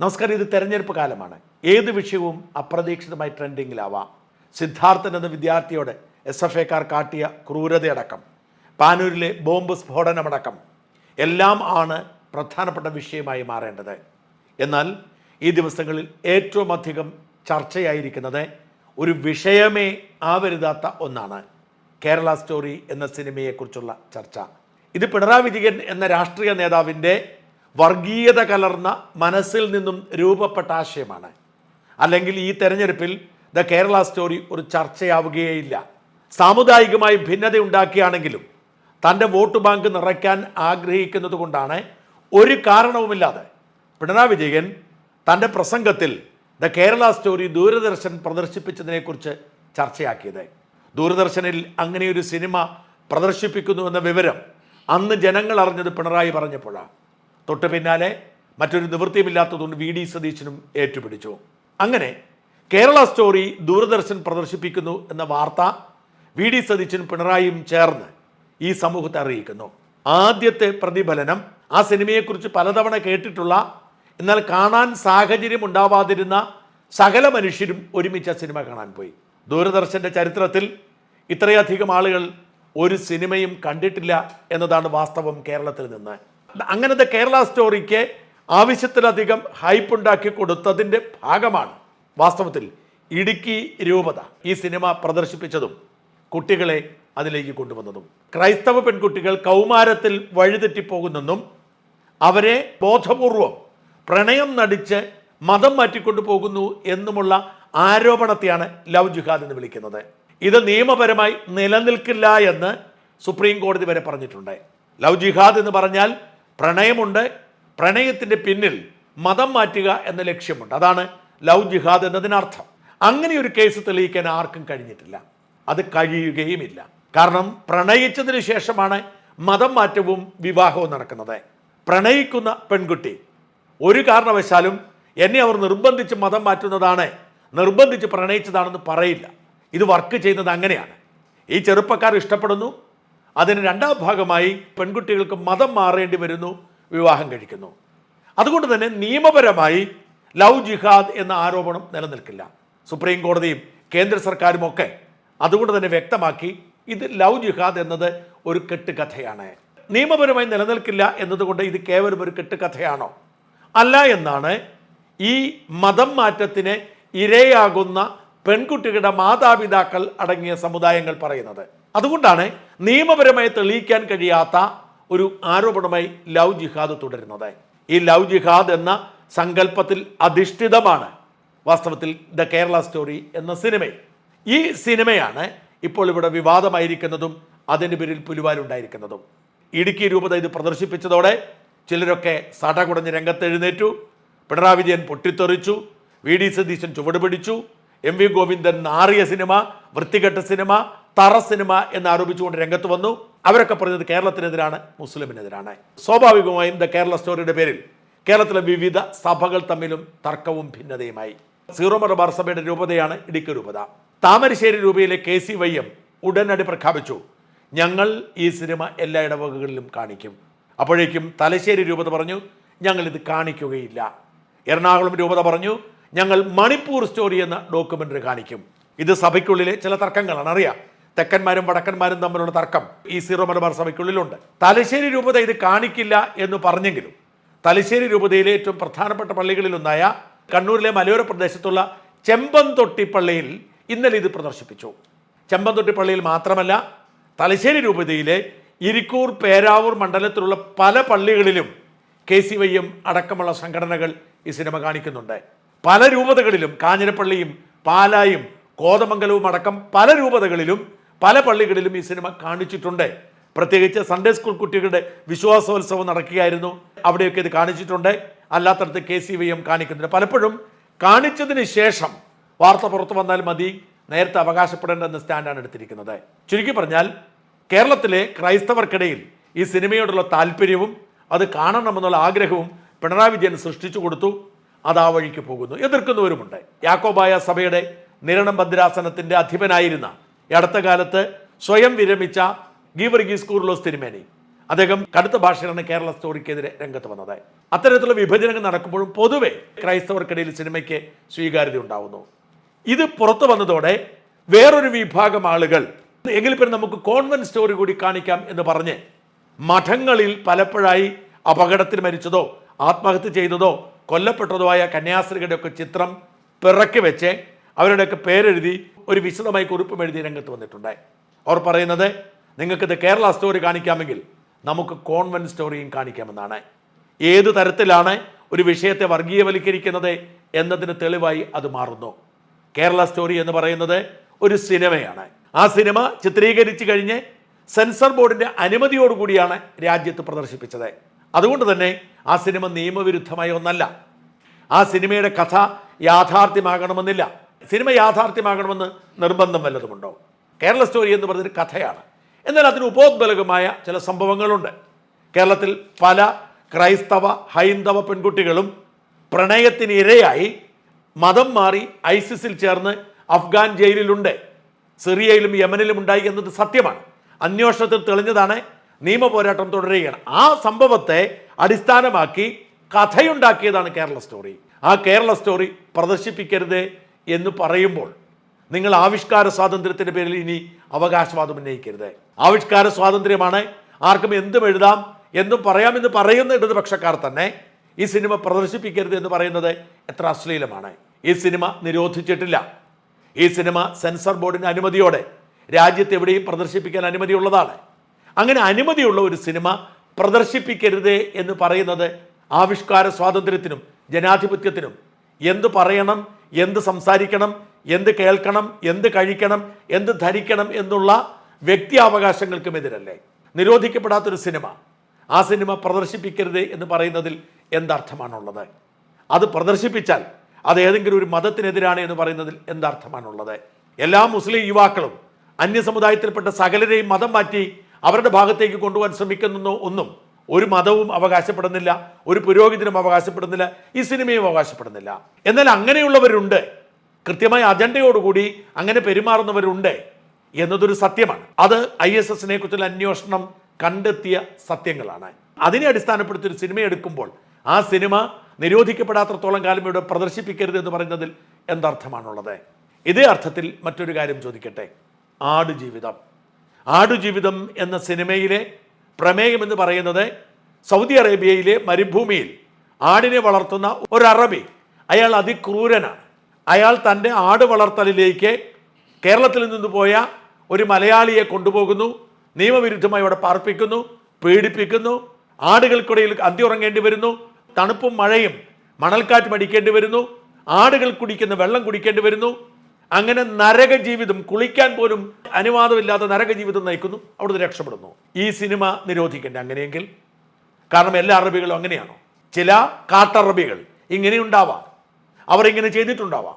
നമസ്കാരം ഇത് തെരഞ്ഞെടുപ്പ് കാലമാണ്. ഏത് വിഷയവും അപ്രതീക്ഷിതമായി ട്രെൻഡിങ്ങിലാവാം. സിദ്ധാർത്ഥൻ എന്ന വിദ്യാർത്ഥിയോട് എസ് എഫ് എക്കാർ കാട്ടിയ ക്രൂരതയടക്കം പാനൂരിലെ ബോംബ് സ്ഫോടനമടക്കം എല്ലാം ആണ് പ്രധാനപ്പെട്ട വിഷയമായി മാറേണ്ടത്. എന്നാൽ ഈ ദിവസങ്ങളിൽ ഏറ്റവും അധികം ചർച്ചയായിരിക്കുന്നത് ഒരു വിഷയമേ ആവരുതാത്ത ഒന്നാണ്. കേരള സ്റ്റോറി എന്ന സിനിമയെക്കുറിച്ചുള്ള ചർച്ച. ഇത് പിണറായി വിജയൻ എന്ന രാഷ്ട്രീയ നേതാവിന്റെ വർഗീയത കലർന്ന മനസ്സിൽ നിന്നും രൂപപ്പെട്ട ആശയമാണ്. അല്ലെങ്കിൽ ഈ തെരഞ്ഞെടുപ്പിൽ ദ കേരള സ്റ്റോറി ഒരു ചർച്ചയാവുകയേയില്ല. സാമുദായികമായി ഭിന്നത ഉണ്ടാക്കിയാണെങ്കിലും തന്റെ വോട്ട് ബാങ്ക് നിറയ്ക്കാൻ ആഗ്രഹിക്കുന്നത് കൊണ്ടാണ് ഒരു കാരണവുമില്ലാതെ പിണറായി വിജയൻ തന്റെ പ്രസംഗത്തിൽ ദ കേരള സ്റ്റോറി ദൂരദർശൻ പ്രദർശിപ്പിച്ചതിനെക്കുറിച്ച് ചർച്ചയാക്കിയത്. ദൂരദർശനിൽ അങ്ങനെയൊരു സിനിമ പ്രദർശിപ്പിക്കുന്നു എന്ന വിവരം അന്ന് ജനങ്ങൾ അറിഞ്ഞത് പിണറായി പറഞ്ഞപ്പോഴാണ്. തൊട്ട് പിന്നാലെ മറ്റൊരു നിവൃത്തിയുമില്ലാത്തതുകൊണ്ട് വി ഡി സതീശനും ഏറ്റുപിടിച്ചു. അങ്ങനെ കേരള സ്റ്റോറി ദൂരദർശൻ പ്രദർശിപ്പിക്കുന്നു എന്ന വാർത്ത വി ഡി സതീശനും പിണറായിയും ചേർന്ന് ഈ സമൂഹത്തെ അറിയിക്കുന്നു. ആദ്യത്തെ പ്രതിഫലനം ആ സിനിമയെക്കുറിച്ച് പലതവണ കേട്ടിട്ടുള്ള എന്നാൽ കാണാൻ സാഹചര്യം ഉണ്ടാവാതിരുന്ന സകല മനുഷ്യരും ഒരുമിച്ച് ആ സിനിമ കാണാൻ പോയി. ദൂരദർശന്റെ ചരിത്രത്തിൽ ഇത്രയധികം ആളുകൾ ഒരു സിനിമയും കണ്ടിട്ടില്ല എന്നതാണ് വാസ്തവം കേരളത്തിൽ നിന്ന്. അങ്ങനത്തെ കേരള സ്റ്റോറിക്ക് ആവശ്യത്തിലധികം ഹൈപ്പ് ഉണ്ടാക്കി കൊടുത്തതിന്റെ ഭാഗമാണ് വാസ്തവത്തിൽ ഇടുക്കി രൂപത ഈ സിനിമ പ്രദർശിപ്പിച്ചതും കുട്ടികളെ അതിലേക്ക് കൊണ്ടുവന്നതും. ക്രൈസ്തവ പെൺകുട്ടികൾ കൗമാരത്തിൽ വഴിതെറ്റിപ്പോകുന്നെന്നും അവരെ ബോധപൂർവം പ്രണയം നടിച്ച് മതം മാറ്റിക്കൊണ്ടു പോകുന്നു എന്നുമുള്ള ആരോപണത്തെയാണ് ലവ് ജുഹാദ് എന്ന് വിളിക്കുന്നത്. ഇത് നിയമപരമായി നിലനിൽക്കില്ല എന്ന് സുപ്രീം കോടതി വരെ പറഞ്ഞിട്ടുണ്ട്. ലവ് ജിഹാദ് എന്ന് പറഞ്ഞാൽ പ്രണയമുണ്ട്. പ്രണയത്തിന്റെ പിന്നിൽ മതം മാറ്റുക എന്ന ലക്ഷ്യമുണ്ട്. അതാണ് ലവ് ജിഹാദ് എന്നതിനർത്ഥം. അങ്ങനെ ഒരു കേസ് തെളിയിക്കാൻ ആർക്കും കഴിഞ്ഞിട്ടില്ല. അത് കഴിയുകയുമില്ല. കാരണം പ്രണയിച്ചതിന് ശേഷമാണ് മതം മാറ്റവും വിവാഹവും നടക്കുന്നത്. പ്രണയിക്കുന്ന പെൺകുട്ടി ഒരു കാരണവശാലും എന്നെ അവർ നിർബന്ധിച്ച് മതം മാറ്റുന്നതാണ് നിർബന്ധിച്ച് പ്രണയിച്ചതാണെന്ന് പറയില്ല. ഇത് വർക്ക് ചെയ്യുന്നത് അങ്ങനെയാണ്. ഈ ചെറുപ്പക്കാർ ഇഷ്ടപ്പെടുന്നു അതിന് രണ്ടാം ഭാഗമായി പെൺകുട്ടികൾക്ക് മതം മാറേണ്ടി വരുന്നു വിവാഹം കഴിക്കുന്നു. അതുകൊണ്ട് തന്നെ നിയമപരമായി ലവ് ജിഹാദ് എന്ന ആരോപണം നിലനിൽക്കില്ല. സുപ്രീം കോടതിയും കേന്ദ്ര സർക്കാരും ഒക്കെ അതുകൊണ്ട് തന്നെ വ്യക്തമാക്കി ഇത് ലവ് ജിഹാദ് എന്നത് ഒരു കെട്ടുകഥയാണ്. നിയമപരമായി നിലനിൽക്കില്ല എന്നതുകൊണ്ട് ഇത് കേവലം ഒരു കെട്ടുകഥയാണോ? അല്ല എന്നാണ് ഈ മതം മാറ്റത്തിന് ഇരയാകുന്ന പെൺകുട്ടികളുടെ മാതാപിതാക്കൾ അടങ്ങിയ സമുദായങ്ങൾ പറയുന്നത്. അതുകൊണ്ടാണ് നിയമപരമായി തെളിയിക്കാൻ കഴിയാത്ത ഒരു ആരോപണമായി ലവ് ജിഹാദ് തുടരുന്നത്. ഈ ലവ് ജിഹാദ് എന്ന സങ്കല്പത്തിൽ അധിഷ്ഠിതമാണ് വാസ്തവത്തിൽ ദ കേരള സ്റ്റോറി എന്ന സിനിമ ഈ സിനിമയാണ് ഇപ്പോൾ ഇവിടെ വിവാദമായിരിക്കുന്നതും അതിന്റെ പേരിൽ പുലിവാലുണ്ടായിരിക്കുന്നതും. ഇടുക്കി രൂപത ഇത് പ്രദർശിപ്പിച്ചതോടെ ചിലരൊക്കെ സടകുടഞ്ഞ് രംഗത്തെഴുന്നേറ്റു. പിണറായി വിജയൻ പൊട്ടിത്തെറിച്ചു. വി ഡി സതീശൻ ചുവട് പിടിച്ചു. എം വി ഗോവിന്ദൻ നാറിയ സിനിമ വൃത്തികെട്ട സിനിമ തറ സിനിമ എന്ന് ആരോപിച്ചുകൊണ്ട് രംഗത്ത് വന്നു. അവരൊക്കെ പറഞ്ഞത് കേരളത്തിനെതിരാണ് മുസ്ലിമിനെതിരാണ്. സ്വാഭാവികമായും ദ കേരള സ്റ്റോറിയുടെ പേരിൽ കേരളത്തിലെ വിവിധ സഭകൾ തമ്മിലും തർക്കവും ഭിന്നതയുമായി. സീറോ മലബാർ സഭയുടെ രൂപതയാണ് ഇടുക്കി രൂപത. താമരശ്ശേരി രൂപയിലെ കെ സി വൈ എം ഉടനടി പ്രഖ്യാപിച്ചു ഞങ്ങൾ ഈ സിനിമ എല്ലാ ഇടവകകളിലും കാണിക്കും. അപ്പോഴേക്കും തലശ്ശേരി രൂപത പറഞ്ഞു ഞങ്ങൾ ഇത് കാണിക്കുകയില്ല. എറണാകുളം രൂപത പറഞ്ഞു ഞങ്ങൾ മണിപ്പൂർ സ്റ്റോറി എന്ന ഡോക്യുമെന്ററി കാണിക്കും. ഇത് സഭയ്ക്കുള്ളിലെ ചില തർക്കങ്ങളാണ്. അറിയാം. തെക്കന്മാരും വടക്കന്മാരും തമ്മിലുള്ള തർക്കം ഈ സീറോ മലബാർ സഭയ്ക്കുള്ളിലുണ്ട്. തലശ്ശേരി രൂപത ഇത് കാണിക്കില്ല എന്ന് പറഞ്ഞെങ്കിലും തലശ്ശേരി രൂപതയിലെ ഏറ്റവും പ്രധാനപ്പെട്ട പള്ളികളിലൊന്നായ കണ്ണൂരിലെ മലയോര പ്രദേശത്തുള്ള ചെമ്പന്തൊട്ടി പള്ളിയിൽ ഇന്നലെ ഇത് പ്രദർശിപ്പിച്ചു. ചെമ്പന്തൊട്ടി പള്ളിയിൽ മാത്രമല്ല തലശ്ശേരി രൂപതയിലെ ഇരിക്കൂർ പേരാവൂർ മണ്ഡലത്തിലുള്ള പല പള്ളികളിലും കെ സി വൈ എം അടക്കമുള്ള സംഘടനകൾ ഈ സിനിമ കാണിക്കുന്നുണ്ട്. പല രൂപതകളിലും കാഞ്ഞിരപ്പള്ളിയും പാലായും കോതമംഗലവും അടക്കം പല രൂപതകളിലും പല പള്ളികളിലും ഈ സിനിമ കാണിച്ചിട്ടുണ്ട്. പ്രത്യേകിച്ച് സൺഡേ സ്കൂൾ കുട്ടികളുടെ വിശ്വാസോത്സവം നടക്കുകയായിരുന്നു. അവിടെയൊക്കെ ഇത് കാണിച്ചിട്ടുണ്ട്. അല്ലാത്തടത്ത് കെ സി വി എം കാണിക്കുന്നുണ്ട്. പലപ്പോഴും കാണിച്ചതിന് ശേഷം വാർത്ത പുറത്തു വന്നാൽ മതി. നേരത്തെ അവകാശപ്പെടേണ്ടെന്ന സ്റ്റാൻഡാണ് എടുത്തിരിക്കുന്നത്. ചുരുക്കി പറഞ്ഞാൽ കേരളത്തിലെ ക്രൈസ്തവർക്കിടയിൽ ഈ സിനിമയോടുള്ള താല്പര്യവും അത് കാണണമെന്നുള്ള ആഗ്രഹവും പിണറായി വിജയൻ സൃഷ്ടിച്ചു കൊടുത്തു. അത് ആ വഴിക്ക് പോകുന്നു. എതിർക്കുന്നവരുമുണ്ട്. യാക്കോബായ സഭയുടെ നിരണം ഭദ്രാസനത്തിന്റെ അധിപനായിരുന്ന അടുത്ത കാലത്ത് സ്വയം വിരമിച്ച ഗീവർഗീസ് കൂർലോസ് തിരുമേനി. അദ്ദേഹം കടുത്ത ഭാഷയിലാണ് കേരള സ്റ്റോറിക്കെതിരെ രംഗത്ത് വന്നത്. അത്തരത്തിലുള്ള വിഭജനങ്ങൾ നടക്കുമ്പോഴും പൊതുവെ ക്രൈസ്തവർക്കിടയിൽ സിനിമയ്ക്ക് സ്വീകാര്യത ഉണ്ടാവുന്നു ഇത് പുറത്തു വന്നതോടെ വേറൊരു വിഭാഗം ആളുകൾ എങ്കിൽ പിന്നെ നമുക്ക് കോൺവെന്റ് സ്റ്റോറി കൂടി കാണിക്കാം എന്ന് പറഞ്ഞ് മഠങ്ങളിൽ പലപ്പോഴായി അപകടത്തിൽ മരിച്ചതോ ആത്മഹത്യ ചെയ്തതോ കൊല്ലപ്പെട്ടതോ ആയ കന്യാസ്ത്രീകളുടെയൊക്കെ ചിത്രം പിറക്കി വെച്ച് അവരുടെയൊക്കെ പേരെഴുതി ഒരു വിശദമായി കുറിപ്പും എഴുതി രംഗത്ത് വന്നിട്ടുണ്ട് അവർ പറയുന്നത് നിങ്ങൾക്കിത് കേരള സ്റ്റോറി കാണിക്കാമെങ്കിൽ നമുക്ക് കോൺവെന്റ് സ്റ്റോറിയും കാണിക്കാമെന്നാണ്. ഏത് തരത്തിലാണ് ഒരു വിഷയത്തെ വർഗീയവൽക്കരിക്കുന്നത് എന്നതിന് തെളിവായി അത് മാറുന്നു. കേരള സ്റ്റോറി എന്ന് പറയുന്നത് ഒരു സിനിമയാണ്. ആ സിനിമ ചിത്രീകരിച്ചു കഴിഞ്ഞ് സെൻസർ ബോർഡിന്റെ അനുമതിയോടുകൂടിയാണ് രാജ്യത്ത് പ്രദർശിപ്പിച്ചത്. അതുകൊണ്ട് തന്നെ ആ സിനിമ നിയമവിരുദ്ധമായ ഒന്നല്ല. ആ സിനിമയുടെ കഥ യാഥാർത്ഥ്യമാകണമെന്നില്ല. സിനിമ യാഥാർത്ഥ്യമാകണമെന്ന് നിർബന്ധം വല്ലതുമുണ്ടോ? കേരള സ്റ്റോറി എന്ന് പറഞ്ഞൊരു കഥയാണ്. എന്നാൽ അതിന് ഉപോദ്ബലകമായ ചില സംഭവങ്ങളുണ്ട്. കേരളത്തിൽ പല ക്രൈസ്തവ ഹൈന്ദവ പെൺകുട്ടികളും പ്രണയത്തിന് ഇരയായി മതം മാറി ഐസിസിൽ ചേർന്ന് അഫ്ഗാൻ ജയിലിലുണ്ട്. സിറിയയിലും യമനിലും ഉണ്ടായി എന്നത് സത്യമാണ്. അന്വേഷണത്തിൽ തെളിഞ്ഞതാണ് നിയമ പോരാട്ടം തുടരുകയാണ്. ആ സംഭവത്തെ അടിസ്ഥാനമാക്കി കഥയുണ്ടാക്കിയതാണ് കേരള സ്റ്റോറി. ആ കേരള സ്റ്റോറി പ്രദർശിപ്പിക്കരുത് എന്ന് പറയുമ്പോൾ നിങ്ങൾ ആവിഷ്കാര സ്വാതന്ത്ര്യത്തിന്റെ പേരിൽ ഇനി അവകാശവാദം ഉന്നയിക്കരുത്. ആവിഷ്കാര സ്വാതന്ത്ര്യമാണ് ആർക്കും എന്തും എഴുതാം എന്തും പറയാമെന്ന് പറയുന്ന ഇടതുപക്ഷക്കാർ തന്നെ ഈ സിനിമ പ്രദർശിപ്പിക്കരുത് എന്ന് പറയുന്നത് എത്ര അശ്ലീലമാണ്. ഈ സിനിമ നിരോധിച്ചിട്ടില്ല. ഈ സിനിമ സെൻസർ ബോർഡിന്റെ അനുമതിയോടെ രാജ്യത്ത് എവിടെയും പ്രദർശിപ്പിക്കാൻ അനുമതിയുള്ളതാണ്. അങ്ങനെ അനുമതിയുള്ള ഒരു സിനിമ പ്രദർശിപ്പിക്കരുത് എന്ന് പറയുന്നത് ആവിഷ്കാര സ്വാതന്ത്ര്യത്തിനും ജനാധിപത്യത്തിനും. എന്ത് പറയണം എന്ത് സംസാരിക്കണം എന്ത് കേൾക്കണം എന്ത് കഴിക്കണം എന്ത് ധരിക്കണം എന്നുള്ള വ്യക്തി അവകാശങ്ങൾക്കും എതിരല്ലേ? നിരോധിക്കപ്പെടാത്തൊരു സിനിമ. ആ സിനിമ പ്രദർശിപ്പിക്കരുത് എന്ന് പറയുന്നതിൽ എന്തർത്ഥമാണുള്ളത്? അത് പ്രദർശിപ്പിച്ചാൽ അത് ഏതെങ്കിലും ഒരു മതത്തിനെതിരാണ് എന്ന് പറയുന്നതിൽ എന്തർത്ഥമാണുള്ളത്? എല്ലാ മുസ്ലിം യുവാക്കളും അന്യസമുദായത്തിൽപ്പെട്ട സകലരെയും മതം മാറ്റി അവരുടെ ഭാഗത്തേക്ക് കൊണ്ടുപോകാൻ ശ്രമിക്കുന്നു ഒന്നും. ഒരു മതവും അവകാശപ്പെടുന്നില്ല ഒരു പുരോഹിതനും അവകാശപ്പെടുന്നില്ല ഈ സിനിമയും അവകാശപ്പെടുന്നില്ല. എന്നാൽ അങ്ങനെയുള്ളവരുണ്ട്. കൃത്യമായ അജണ്ടയോടുകൂടി അങ്ങനെ പെരുമാറുന്നവരുണ്ട് എന്നതൊരു സത്യമാണ്. അത് ഐ എസ് എസിനെ കുറിച്ചുള്ള അന്വേഷണം കണ്ടെത്തിയ സത്യങ്ങളാണ്. അതിനെ അടിസ്ഥാനപ്പെടുത്തി ഒരു സിനിമ എടുക്കുമ്പോൾ ആ സിനിമ നിരോധിക്കപ്പെടാത്രത്തോളം കാലം ഇവിടെ പ്രദർശിപ്പിക്കരുത് എന്ന് പറയുന്നതിൽ എന്തർത്ഥമാണുള്ളത്? ഇതേ അർത്ഥത്തിൽ മറ്റൊരു കാര്യം ചോദിക്കട്ടെ. ആടുജീവിതം. ആടുജീവിതം എന്ന സിനിമയിലെ പ്രമേയം എന്ന് പറയുന്നത് സൗദി അറേബ്യയിലെ മരുഭൂമിയിൽ ആടിനെ വളർത്തുന്ന ഒരു അറബി. അയാൾ അതിക്രൂരനാണ്. അയാൾ തന്റെ ആട് വളർത്തലിലേക്ക് കേരളത്തിൽ നിന്ന് പോയ ഒരു മലയാളിയെ കൊണ്ടുപോകുന്നു. നിയമവിരുദ്ധമായി അവിടെ പാർപ്പിക്കുന്നു പീഡിപ്പിക്കുന്നു. ആടുകൾക്കിടയിൽ അന്തി ഉറങ്ങേണ്ടി വരുന്നു. തണുപ്പും മഴയും മണൽക്കാറ്റും അടിക്കേണ്ടി വരുന്നു. ആടുകൾ കുടിക്കുന്ന വെള്ളം കുടിക്കേണ്ടി വരുന്നു. അങ്ങനെ നരക ജീവിതം കുളിക്കാൻ പോലും അനുവാദമില്ലാത്ത നരക ജീവിതം നയിക്കുന്നു. അവിടുന്ന് രക്ഷപ്പെടുന്നു. ഈ സിനിമ നിരോധിക്കണ്ടേ അങ്ങനെയെങ്കിൽ. കാരണം എല്ലാ അറബികളും അങ്ങനെയാണോ? ചില കാട്ടറബികൾ ഇങ്ങനെയുണ്ടാവാം. അവർ ഇങ്ങനെ ചെയ്തിട്ടുണ്ടാവാം.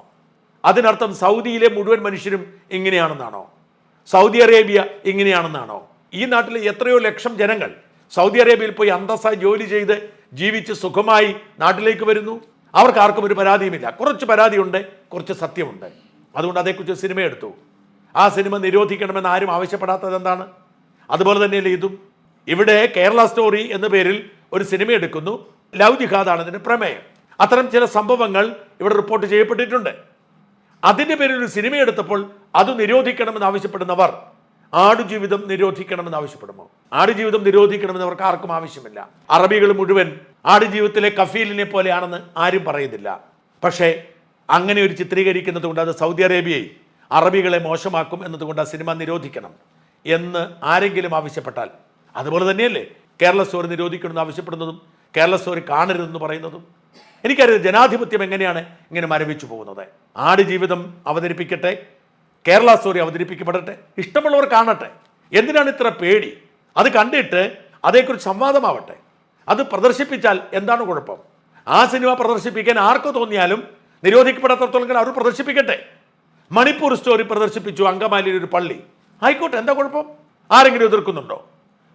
അതിനർത്ഥം സൗദിയിലെ മുഴുവൻ മനുഷ്യരും ഇങ്ങനെയാണെന്നാണോ? Saudi Arabia ഇങ്ങനെയാണെന്നാണോ? ഈ നാട്ടിലെ എത്രയോ ലക്ഷം ജനങ്ങൾ സൗദി അറേബ്യയിൽ പോയി അന്തസ്സായി ജോലി ചെയ്ത് ജീവിച്ച് സുഖമായി നാട്ടിലേക്ക് വരുന്നു. അവർക്ക് ആർക്കും ഒരു പരാതിയുമില്ല. കുറച്ച് പരാതിയുണ്ട് കുറച്ച് സത്യമുണ്ട്. അതുകൊണ്ട് അതേക്കുറിച്ച് സിനിമ എടുത്തു. ആ സിനിമ നിരോധിക്കണമെന്ന് ആരും ആവശ്യപ്പെടാത്തത് എന്താണ്? അതുപോലെ തന്നെയല്ലേ ഇതും. ഇവിടെ കേരള സ്റ്റോറി എന്ന പേരിൽ ഒരു സിനിമ എടുക്കുന്നു. ലവ് ജിഹാദാണ് ഇതിന് പ്രമേയം. അത്തരം ചില സംഭവങ്ങൾ ഇവിടെ റിപ്പോർട്ട് ചെയ്യപ്പെട്ടിട്ടുണ്ട്. അതിന്റെ പേരിൽ ഒരു സിനിമ എടുത്തപ്പോൾ അത് നിരോധിക്കണമെന്ന് ആവശ്യപ്പെടുന്നവർ ആടുജീവിതം നിരോധിക്കണമെന്ന് ആവശ്യപ്പെടുമോ? ആടുജീവിതം നിരോധിക്കണമെന്ന് അവർക്ക് ആർക്കും ആവശ്യമില്ല. അറബികൾ മുഴുവൻ ആടുജീവിതത്തിലെ കഫീലിനെ പോലെയാണെന്ന് ആരും പറയുന്നില്ല. പക്ഷേ അങ്ങനെ ഒരു ചിത്രീകരിക്കുന്നത് കൊണ്ട് അത് സൗദി അറേബ്യയെ അറബികളെ മോശമാക്കും എന്നതുകൊണ്ട് ആ സിനിമ നിരോധിക്കണം എന്ന് ആരെങ്കിലും ആവശ്യപ്പെട്ടാൽ. അതുപോലെ തന്നെയല്ലേ കേരള സ്റ്റോറി നിരോധിക്കണമെന്ന് ആവശ്യപ്പെടുന്നതും കേരള സ്റ്റോറി കാണരുതെന്ന് പറയുന്നതും. എനിക്കറിയാം ജനാധിപത്യം എങ്ങനെയാണ് ഇങ്ങനെ മരവിച്ചു പോകുന്നത്. ആട് ജീവിതം അവതരിപ്പിക്കട്ടെ കേരള സ്റ്റോറി അവതരിപ്പിക്കപ്പെടട്ടെ ഇഷ്ടമുള്ളവർ കാണട്ടെ. എന്തിനാണ് ഇത്ര പേടി? അത് കണ്ടിട്ട് അതേക്കുറിച്ച് സംവാദമാവട്ടെ. അത് പ്രദർശിപ്പിച്ചാൽ എന്താണ് കുഴപ്പം? ആ സിനിമ പ്രദർശിപ്പിക്കാൻ ആർക്ക് തോന്നിയാലും നിരോധിക്കപ്പെടാത്തടത്തോളം അവർ പ്രദർശിപ്പിക്കട്ടെ. മണിപ്പൂർ സ്റ്റോറി പ്രദർശിപ്പിച്ചു അങ്കമാലിയിൽ ഒരു പള്ളി. ആയിക്കോട്ടെ എന്താ കുഴപ്പം? ആരെങ്കിലും എതിർക്കുന്നുണ്ടോ?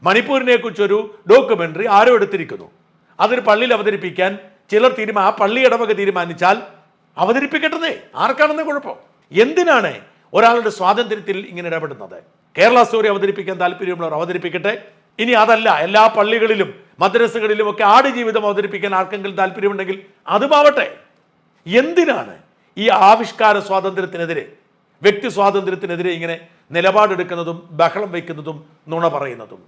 മണിപ്പൂരിനെ കുറിച്ചൊരു ഡോക്യുമെന്ററി ആരോ എടുത്തിരിക്കുന്നു. അതൊരു പള്ളിയിൽ അവതരിപ്പിക്കാൻ ചിലർ തീരുമാ ആ പള്ളി ഇടവക തീരുമാനിച്ചാൽ അവതരിപ്പിക്കട്ടെ ആർക്കാണെന്ന് കുഴപ്പം? എന്തിനാണ് ഒരാളുടെ സ്വാതന്ത്ര്യത്തിൽ ഇങ്ങനെ ഇടപെടുന്നത്? കേരള സ്റ്റോറി അവതരിപ്പിക്കാൻ താല്പര്യമുള്ളവർ അവതരിപ്പിക്കട്ടെ. ഇനി അതല്ല എല്ലാ പള്ളികളിലും മദ്രസകളിലും ഒക്കെ ആടുജീവിതം അവതരിപ്പിക്കാൻ ആർക്കെങ്കിലും താല്പര്യമുണ്ടെങ്കിൽ അതുമാവട്ടെ. എന്തിനാണ് ഈ ആവിഷ്കാര സ്വാതന്ത്ര്യത്തിനെതിരെ വ്യക്തി സ്വാതന്ത്ര്യത്തിനെതിരെ ഇങ്ങനെ നിലപാടെടുക്കുന്നതും ബഹളം വയ്ക്കുന്നതും നുണ പറയുന്നതും?